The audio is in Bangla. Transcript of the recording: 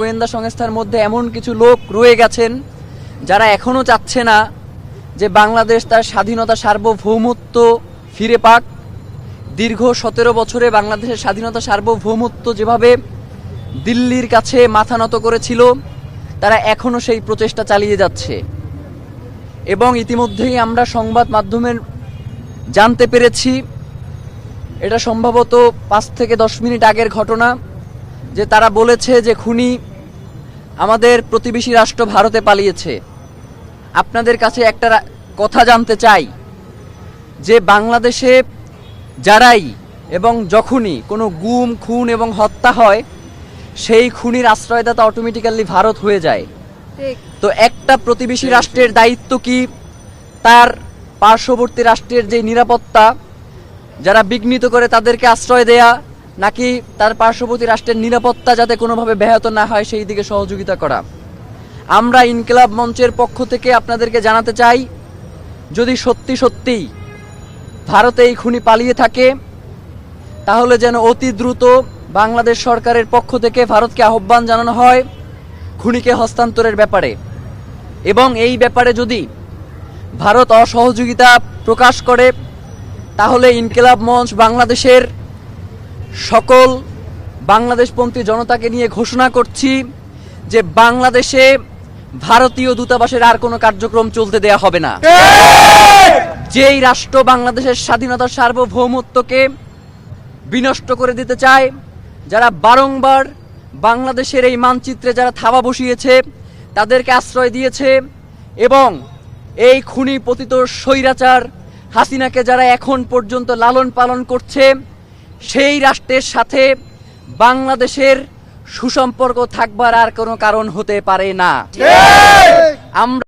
গোয়েন্দা সংস্থার মধ্যে এমন কিছু লোক রয়ে গেছেন যারা এখনও চাচ্ছে না যে বাংলাদেশ তার স্বাধীনতা সার্বভৌমত্ব ফিরে পাক। দীর্ঘ সতেরো বছরে বাংলাদেশের স্বাধীনতা সার্বভৌমত্ব যেভাবে দিল্লির কাছে মাথা নত করেছিল, তারা এখনও সেই প্রচেষ্টা চালিয়ে যাচ্ছে। এবং ইতিমধ্যেই আমরা সংবাদ মাধ্যমের জানতে পেরেছি, এটা সম্ভবত পাঁচ থেকে দশ মিনিট আগের ঘটনা। যে তারা বলেছে যে খুনি আমাদের প্রতিবেশী রাষ্ট্র ভারতে পালিয়েছে। আপনাদের কাছে একটা কথা জানতে চাই। যে বাংলাদেশে যারাই এবং যখনই কোনো গুম খুন এবং হত্যা হয় সেই খুনির আশ্রয়দাতা অটোমেটিক্যালি ভারত হয়ে যায়। তো একটা প্রতিবেশী রাষ্ট্রের দায়িত্ব কি? তার পার্শ্ববর্তী রাষ্ট্রের যে নিরাপত্তা যারা বিঘ্নিত করে তাদেরকে আশ্রয় দেয়া নাকি তার পার্শ্ববর্তী রাষ্ট্রের নিরাপত্তা যাতে কোনোভাবে ব্যাহত না হয় সেই দিকে সহযোগিতা করা। আমরা ইনকিলাব মঞ্চের পক্ষ থেকে আপনাদেরকে জানাতে চাই, যদি সত্যি সত্যিই ভারতে এই খুনি পালিয়ে থাকে, তাহলে যেন অতি দ্রুত বাংলাদেশ সরকারের পক্ষ থেকে ভারতকে আহ্বান জানানো হয় খুনিকে হস্তান্তরের ব্যাপারে। এবং এই ব্যাপারে যদি ভারত অসহযোগিতা প্রকাশ করে, তাহলে ইনকিলাব মঞ্চ বাংলাদেশের সকল বাংলাদেশপন্থী জনতাকে নিয়ে ঘোষণা করছি যে বাংলাদেশে ভারতীয় দূতাবাসের আর কোনো কার্যক্রম চলতে দেয়া হবে না। যেই রাষ্ট্র বাংলাদেশের স্বাধীনতার সার্বভৌমত্বকে বিনষ্ট করে দিতে চায়, যারা বারংবার বাংলাদেশের এই মানচিত্রে যারা থাবা বসিয়েছে, তাদেরকে আশ্রয় দিয়েছে এবং এই খুনি পতিত স্বৈরাচার হাসিনাকে যারা এখন পর্যন্ত লালন পালন করছে সেই রাষ্ট্রের সাথে বাংলাদেশের সুসম্পর্ক থাকবার আর কোনো কারণ হতে পারে না। আমরা